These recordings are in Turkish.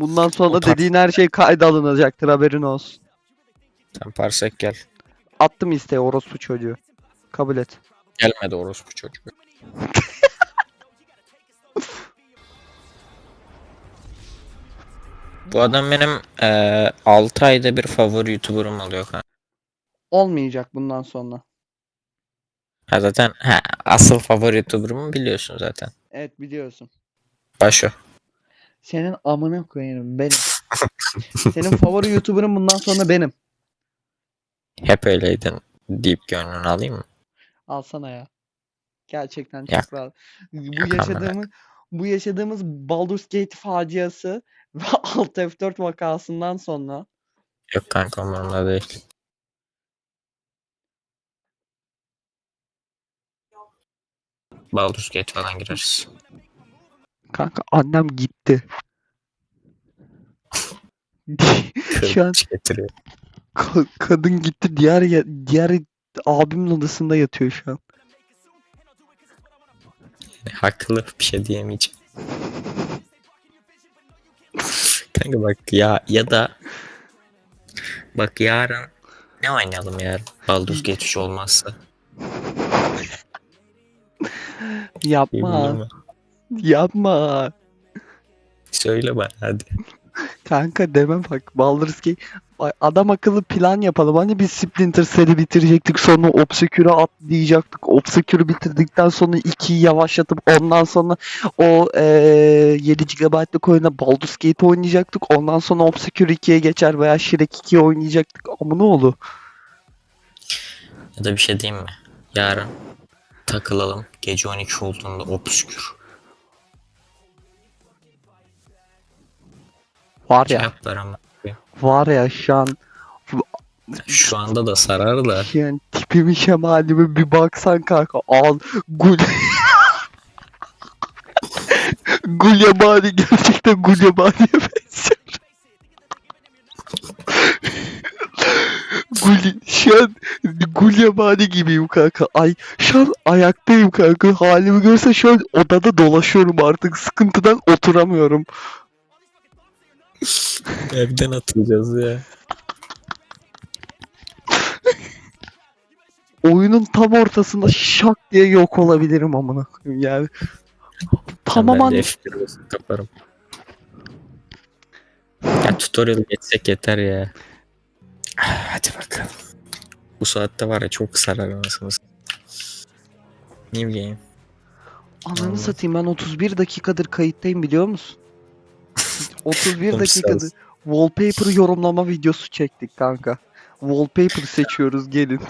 Bundan sonra tar- dediğin her şey kayda alınacaktır haberin olsun. Sen parsek gel. Attım isteği orospu çocuğu. Kabul et. Gelmedi orospu çocuğu. Bu adam benim eee 6 ayda bir favori YouTuber'ım oluyor kanka. Olmayacak bundan sonra. Ha zaten ha, asıl favori YouTuber'ımı biliyorsun zaten. Evet biliyorsun. Başo. Senin amına koyarım benim. Senin favori YouTuber'ın bundan sonra benim. Hep öyleydin deyip gönlünü alayım mı? Alsana ya. Gerçekten çok Ya. rahat. Bu Yok amına. yaşadığımız bu yaşadığımız Baldur's Gate faciası ve Alt F4 vakasından sonra Yok kanka umurumda değil. Baldur's Gate falan gireriz. kanka annem gitti. Şu an Kılıç getiriyor. ka- kadın gitti diğer ya- diğer abimin odasında yatıyor şu an. Haklı bir şey diyemeyeceğim. Kanka bak ya ya da bak yarın ne oynayalım yarın? Baldur's Gate 3 olmazsa. Yapma. Bilmiyorum. Yapma. Söyle bana hadi. Kanka demem bak Baldur's Gate adam akıllı plan yapalım. Hani biz Splinter seri bitirecektik sonra Obscure'a atlayacaktık. Obscure'u bitirdikten sonra 2'yi yavaşlatıp ondan sonra o eee 7 GB'lık oyuna Baldur's Gate oynayacaktık. Ondan sonra Obscure 2'ye geçer veya Shrek 2'ye oynayacaktık. Ama ne olur? Ya da bir şey diyeyim mi? Yarın takılalım. Gece 12 olduğunda Obscure. Var Şey ya, yaptılar ama. var ya şu an Şu anda da sarar da. yani tipimi şemalime bir baksan kanka al gul Gulyabani gerçekten Gulyabani'ye benziyor. Gul şu an Gulyabani gibiyim kanka. Ay şu an ayaktayım kanka. Halimi görse şu an odada dolaşıyorum artık. Sıkıntıdan oturamıyorum. Evden atılacağız ya. Oyunun tam ortasında şak diye yok olabilirim amına koyayım yani. Tamamen Ben de F1 basıp kaparım. Ya tutorial geçsek yeter ya. Hadi bakalım. Bu saatte var ya çok sarar anasını. satayım. Ne bileyim. Ananı satayım ben 31 dakikadır kayıttayım biliyor musun? 31 Oğlum dakikadır sen- wallpaper yorumlama videosu çektik kanka. Wallpaper seçiyoruz gelin.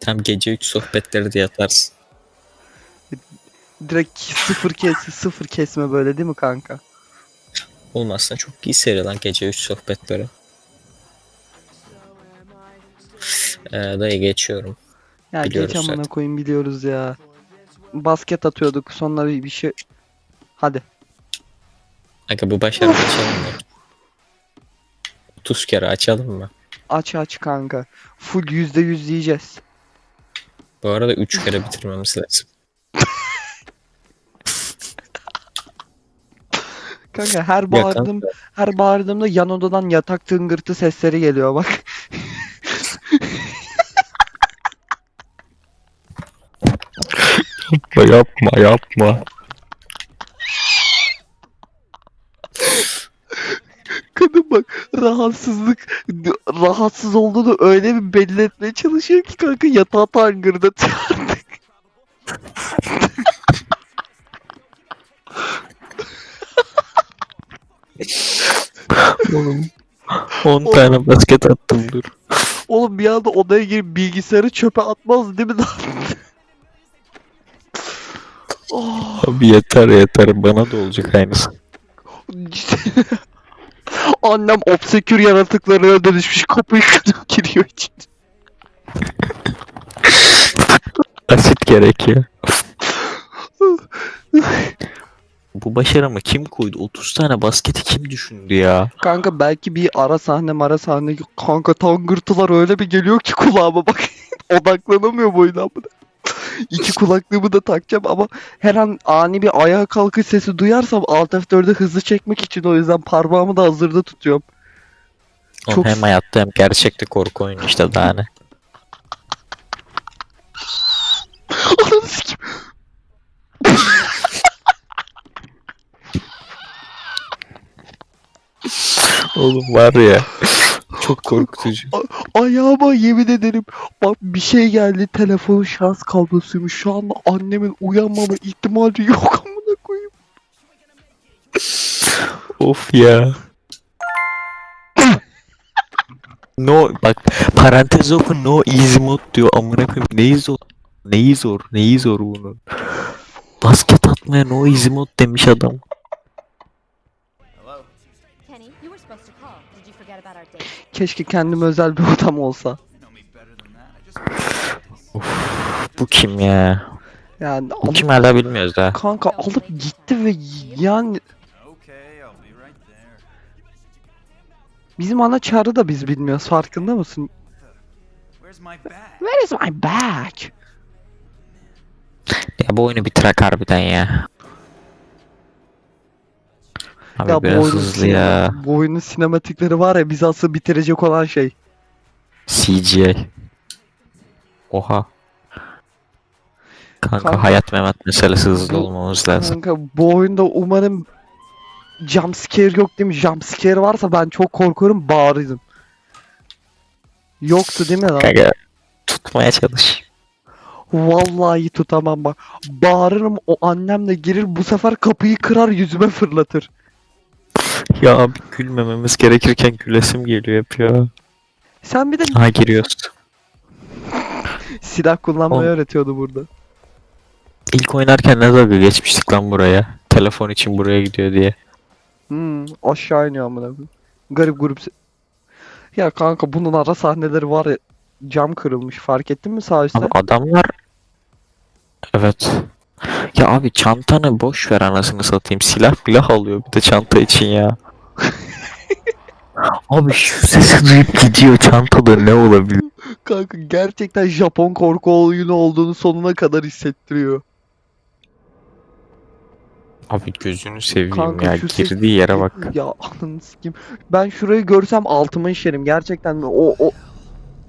Tam gece 3 sohbetleri diye atarsın. Direkt sıfır kes sıfır kesme böyle değil mi kanka? Olmazsa çok iyi seri lan gece 3 sohbetleri. Ee, dayı geçiyorum. Ya Biliyoruz geç amına zaten. koyayım biliyoruz ya. Basket atıyorduk sonra bir bir şey. Hadi. Kanka bu başarı açalım mı? 30 kere açalım mı? Aç aç kanka. Full yüzde yüz yiyeceğiz. Bu arada 3 kere bitirmemiz lazım. Kanka her bağırdım kanka, her bağırdığımda yan odadan yatak tıngırtı sesleri geliyor bak. yapma yapma. Kadın bak rahatsızlık rahatsız olduğunu öyle bir belli etmeye çalışıyor ki kanka yatağı tangırdatıyor artık. Oğlum 10 tane basket attım dur. Oğlum bir anda odaya girip bilgisayarı çöpe atmaz değil mi lan? oh, Abi yeter yeter bana da olacak aynısı. Annem obsekür yaratıklarına dönüşmüş kapıyı kırıp giriyor içine. Asit gerekiyor. Bu başarımı kim koydu? 30 tane basketi kim düşündü ya? Kanka belki bir ara sahne mara sahne kanka tangırtılar öyle bir geliyor ki kulağıma bak odaklanamıyor bu İki kulaklığımı da takacağım ama her an ani bir ayağa kalkış sesi duyarsam Alt F4'e hızlı çekmek için o yüzden parmağımı da hazırda tutuyorum. Oğlum Çok- hem hayatta hem gerçekte korku oyunu işte daha ne. Ananı. Oğlum var ya. Çok korkutucu. Ayağıma yemin ederim. Bak bir şey geldi. Telefonun şarj kablosuymuş. Şu anda annemin uyanmama ihtimali yok amına koyayım. Of ya. no bak parantez oku no easy mode diyor amına koyayım neyi zor neyi zor neyi zor bunun basket atmaya no easy mode demiş adam Keşke kendime özel bir odam olsa. bu kim ya Yani bu alıp, kim hala bilmiyoruz daha kanka alıp gitti ve yani bizim ana çağrı da biz bilmiyoruz. Farkında mısın? Where is my bag? ya bu oyunu bitirak harbiden ya Abi ya bu biraz oyunun, hızlı ya bu oyunun sinematikleri var ya bizi asıl bitirecek olan şey. CGI Oha Kanka, Kanka- hayat memat meselesi hızlı Bu- olmamız lazım. Kanka bu oyunda umarım jumpscare yok değil mi? Jumpscare varsa ben çok korkuyorum bağırırım. Yoktu değil mi lan? Kanka tutmaya çalış. Vallahi tutamam bak. Bağırırım o annem de girir bu sefer kapıyı kırar yüzüme fırlatır. Ya abi gülmememiz gerekirken gülesim geliyor hep ya. Sen bir de Ha giriyoruz. silah kullanmayı Oğlum. öğretiyordu burada. İlk oynarken ne dalga geçmiştik lan buraya. Telefon için buraya gidiyor diye. Hmm, aşağı iniyor amına koyayım. Garip grup. se- Ya kanka bunun ara sahneleri var ya cam kırılmış fark ettin mi sağ üstte? Abi adamlar... Evet. Ya abi çantanı boş ver anasını satayım. Silah milah alıyor bir de çanta için ya. abi şu sesi duyup gidiyor çantada ne olabilir? Kanka gerçekten Japon korku oyunu olduğunu sonuna kadar hissettiriyor. Abi gözünü seveyim Kanka ya şu ses- girdiği yere bak. Ya ananı sikeyim. Ben şurayı görsem altıma işerim gerçekten. O o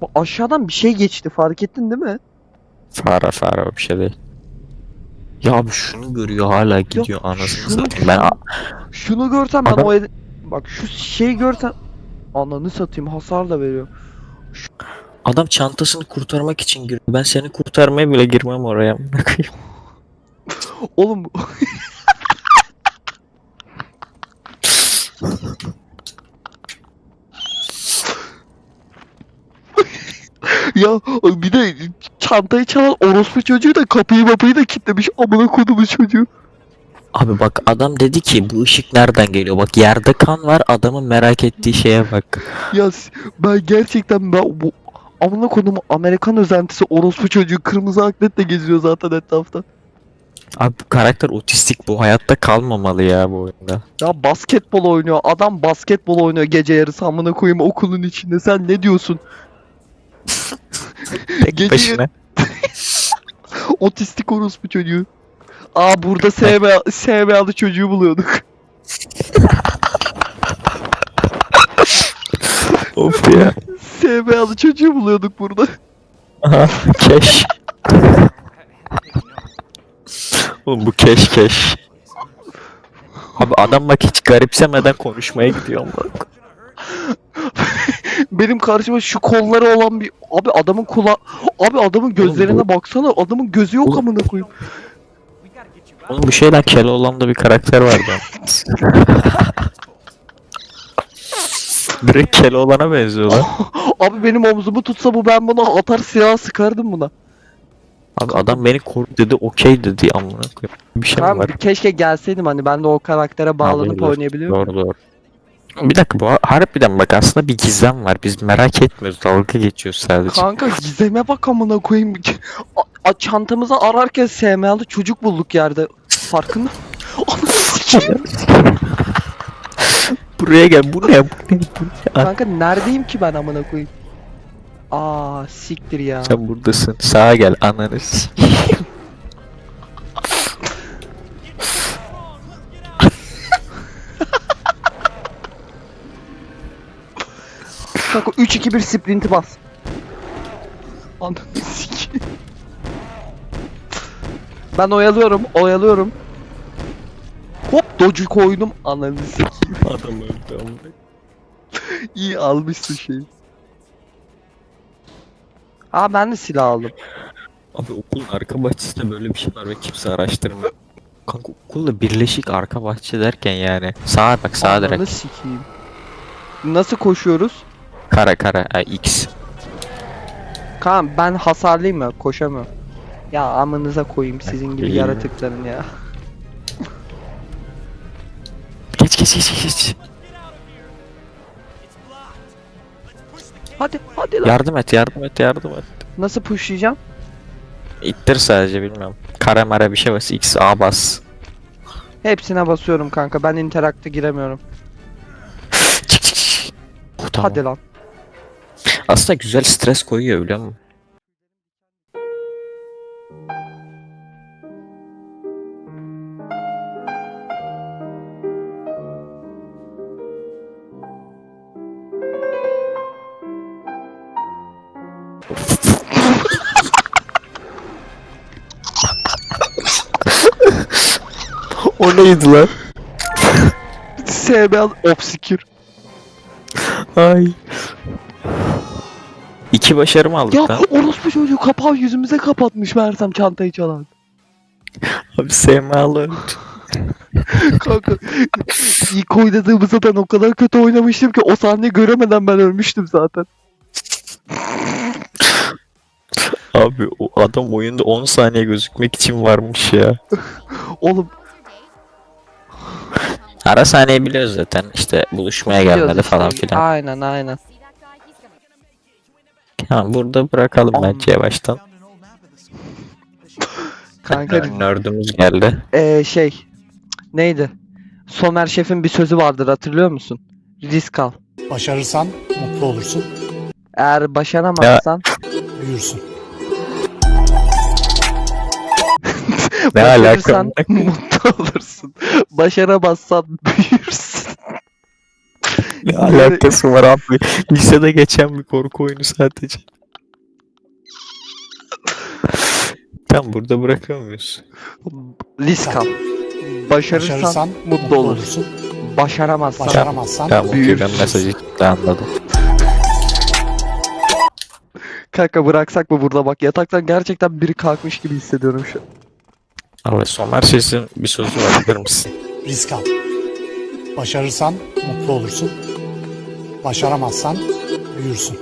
Bu aşağıdan bir şey geçti fark ettin değil mi? Fare fare o bir şey değil. Ya abi şunu görüyor hala gidiyor anasını şunu- satayım. Ben Şunu görsem ben Adam- o el- bak şu şeyi görsem ananı satayım hasar da veriyor. adam çantasını kurtarmak için giriyor. Ben seni kurtarmaya bile girmem oraya. amına koyayım. Oğlum ya bir de çantayı çalan orospu çocuğu da kapıyı mapıyı da kilitlemiş amına kodumu çocuğu. Abi bak adam dedi ki bu ışık nereden geliyor? Bak yerde kan var adamın merak ettiği şeye bak. Ya s- ben gerçekten ben bu amına kodumu Amerikan özentisi orospu çocuğu kırmızı atletle geziyor zaten etrafta. Abi bu karakter otistik bu hayatta kalmamalı ya bu oyunda. Ya basketbol oynuyor. Adam basketbol oynuyor gece yarısı amına koyayım okulun içinde. Sen ne diyorsun? Tek Gece- başına. Otistik orospu çocuğu. Aa burada SMA, SMA'lı çocuğu buluyorduk. of ya. SMA'lı çocuğu buluyorduk burada. Aha keş. Oğlum bu keş keş. Abi adam bak hiç garipsemeden konuşmaya gidiyor ama. Benim karşıma şu kolları olan bir abi adamın kula abi adamın gözlerine baksana adamın gözü yok amına koyayım. Oğlum bu şeyden Keloğlan'da bir karakter vardı. Direkt Keloğlan'a benziyor lan. Abi benim omzumu tutsa bu ben buna atar silah sıkardım buna. Abi adam beni koru dedi okey dedi amına koyayım. Bir şey mi Tamam var? keşke gelseydim hani ben de o karaktere bağlanıp doğru, oynayabiliyor muyum? Doğru doğru. Bir dakika bu harbiden bak aslında bir gizem var. Biz merak etmiyoruz. Dalga geçiyoruz sadece. Kanka gizeme bak amına koyayım. A, a çantamızı ararken SMA'lı çocuk bulduk yerde. Farkında. Buraya gel. Bu ne? Bu ne? Bu ne? Kanka neredeyim ki ben amına koyayım? Aa siktir ya. Sen buradasın. Sağa gel ananı. 3-2-1 sprinti bas. Ananı sikeyim. Ben oyalıyorum, oyalıyorum. Hop docu koydum ananı sikeyim. Adam öldü ama. İyi almışsın şeyi. Aa ben de silah aldım. Abi okulun arka bahçesinde böyle bir şey var ve kimse araştırmıyor. Kanka okulla birleşik arka bahçe derken yani. Sağa bak sağa direkt. Ananı sikeyim. Nasıl koşuyoruz? Kara kara ay, X. Kaan ben hasarlıyım ya koşamıyorum. Ya amınıza koyayım sizin gibi İyi. yaratıkların ya. Geç geç geç geç. Hadi hadi lan. Yardım et yardım et yardım et. Nasıl pushlayacağım? İttir sadece bilmiyorum. Kare mare bir şey bas X A bas. Hepsine basıyorum kanka. Ben interakta giremiyorum. Çık çık çık. Oh, tamam. Hadi lan. Aslında güzel stres koyuyor biliyor musun? o neydi lan? SB obscure. Ay. İki başarı mı aldık Ya lan? orospu çocuğu kapağı yüzümüze kapatmış Mersem çantayı çalan. Abi SMA'lı Kanka ilk oynadığımızda ben o kadar kötü oynamıştım ki o sahneyi göremeden ben ölmüştüm zaten. Abi o adam oyunda 10 saniye gözükmek için varmış ya. Oğlum Ara sahneyi biliyoruz zaten. İşte buluşmaya gelmedi biliyoruz falan işte. filan. Aynen aynen. Tamam burada bırakalım bence yavaştan. Kanka Nerd'ümüz geldi. Ee, şey neydi? Somer Şef'in bir sözü vardır hatırlıyor musun? Risk al. Başarırsan mutlu olursun, Eğer başaramazsan büyürsün. Ne alaka? başarırsan mutlu olursun. Başaramazsan büyürsün. Ne alakası var abi? Lisede geçen bir korku oyunu sadece. Tamam burada bırakıyor muyuz? Risk al. Başarırsan, Başarırsan mutlu olursun. Başaramazsan Başaramazsan Tamam okey ben Büyürsün. mesajı anladım. kanka bıraksak mı burada bak yataktan gerçekten biri kalkmış gibi hissediyorum şu an. Allah Somer Ses'in bir sözü var bilir misin? risk al. Başarırsan mutlu olursun. Başaramazsan büyürsün.